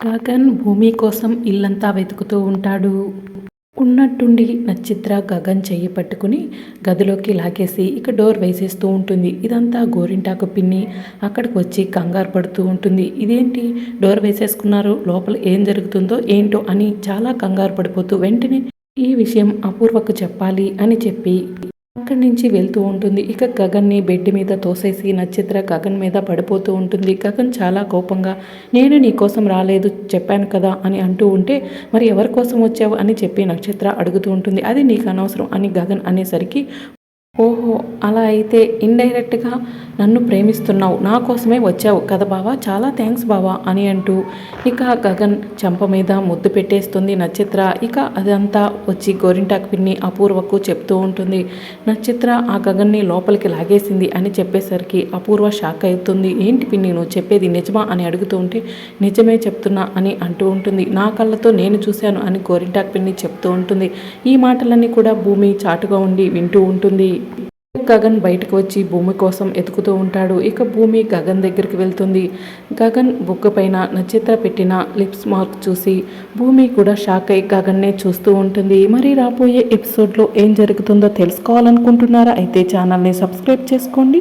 గగన్ భూమి కోసం ఇల్లంతా వెతుకుతూ ఉంటాడు. ఉన్నట్టుండి నచ్చిత్ర గగన్ చెయ్యి పట్టుకుని గదిలోకి లాగేసి ఇక డోర్ వేసేస్తూ ఉంటుంది. ఇదంతా గోరింటాకు పిన్ని. అక్కడికి వచ్చి కంగారు పడుతూ ఉంటుంది. ఇదేంటి? డోర్ వేసేసుకున్నారు. లోపల ఏం జరుగుతుందో ఏంటో అని చాలా కంగారు పడిపోతూ వెంటనే ఈ విషయం అపూర్వకు చెప్పాలి అని చెప్పి అక్కడి నుంచి వెళ్తూ ఉంటుంది. ఇక గగన్ని బెడ్ మీద తోసేసి నక్షత్ర గగన్ మీద పడిపోతూ ఉంటుంది. గగన్ చాలా కోపంగా నేను నీ కోసం రాలేదు చెప్పాను కదా అని అంటూ ఉంటే మరి ఎవరి కోసం వచ్చావు? అని చెప్పి నక్షత్ర అడుగుతూ ఉంటుంది. అది నీకు అనవసరం అని గగన్ అనేసరికి ఓహో అలా అయితే ఇండైరెక్ట్గా నన్ను ప్రేమిస్తున్నావు నా కోసమే వచ్చావు కదా బావా? చాలా థ్యాంక్స్ బావా అని అంటూ ఇక గగన్ చెంప మీద ముద్దు పెట్టేస్తుంది నక్షత్ర. ఇక అదంతా వచ్చి గోరింటాకు పిన్ని అపూర్వకు చెప్తూ ఉంటుంది. నక్షత్ర ఆ గగన్ని లోపలికి లాగేసింది అని చెప్పేసరికి అపూర్వ షాక్ అవుతుంది. ఏంటి పిన్ని నువ్వు చెప్పేది నిజమా అని అడుగుతూ ఉంటే నిజమే చెప్తున్నా అని అంటూ ఉంటుంది. నా కళ్ళతో నేను చూశాను అని గోరింటాకు పిన్ని చెప్తూ ఉంటుంది. ఈ మాటలన్నీ కూడా భూమి చాటుగా ఉండి వింటూ ఉంటుంది. గగన్ బయటకు వచ్చి భూమి కోసం ఎతుకుతూ ఉంటాడు. ఇక భూమి గగన్ దగ్గరికి వెళ్తుంది. గగన్ బుక్క పైన నక్షత్ర పెట్టిన లిప్స్ మార్క్ చూసి భూమి కూడా షాక్ అయి గగన్నే చూస్తూ ఉంటుంది. మరి రాబోయే ఎపిసోడ్లో ఏం జరుగుతుందో తెలుసుకోవాలనుకుంటున్నారా? అయితే ఛానల్ని సబ్స్క్రైబ్ చేసుకోండి.